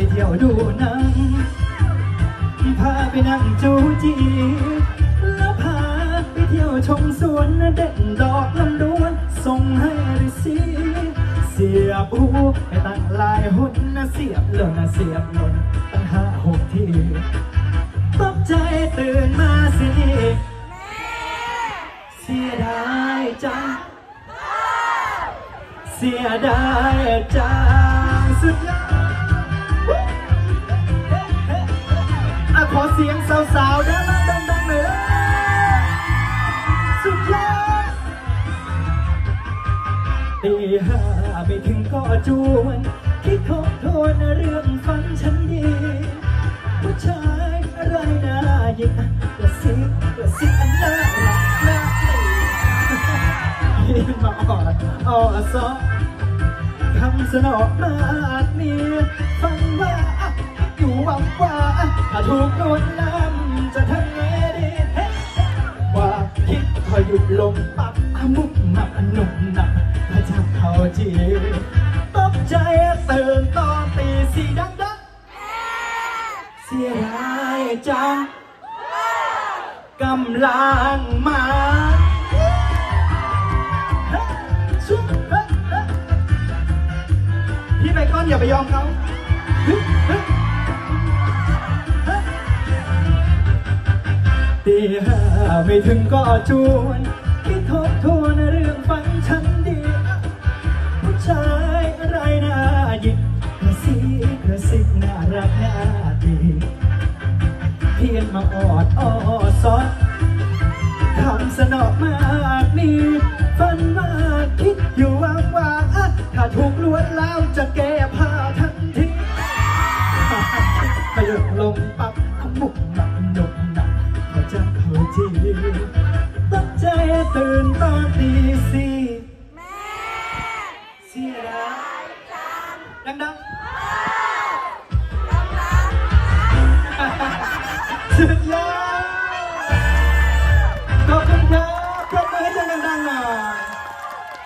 ไปเที่ยวดูหนัง พาไปนั่งจูจี แล้วพาไปเที่ยวชมสวนเด็ดดอกลำดวนส่งให้ฤาษีเสียบหูไปตั้งลายหุ่นนะเสียบหล่นนะเสียบหล่นตั้งห้าหกทีตกใจตื่นมาสิเสียดายจังเสียดายจังสุดยอด อะขอเสียงสาวๆด้านล่างดังๆหน่อยเลยสุดยอดตีห้าไม่ถึงก็จวนคิดขอโทษนเรื่องฝันฉันดีผู้ชายอะไรน่าหยิกกระซิบกระซิบอันน่ารักน่าที่มาออดออซอคำสนอมาดมี ถ้าถูกโดนน้ำจะทำไงดีเฮ้ว่าคิดพอหยุดลงปับอามุกมับหนุ่มหนักพระเจ้าเขาจีตกใจตื่นตอนตีสีดังดังเสียดายจังกำลังมาชุบเฮ้ยเฮ้ยพี่ไปก้อนอย่าไปยอมเขา ห้าไม่ถึงก็จวนคิดทบทวนเรื่องฝันฉันดี ผู้ชายอะไรน่าหยิกกระซิบกระซิบน่ารักน่าดีเพียนมาออดอ้อซอนคำสนอกมากมีฝันว่าคิดอยู่ว่างว่าถ้าถูกลวนแล้ว 番の。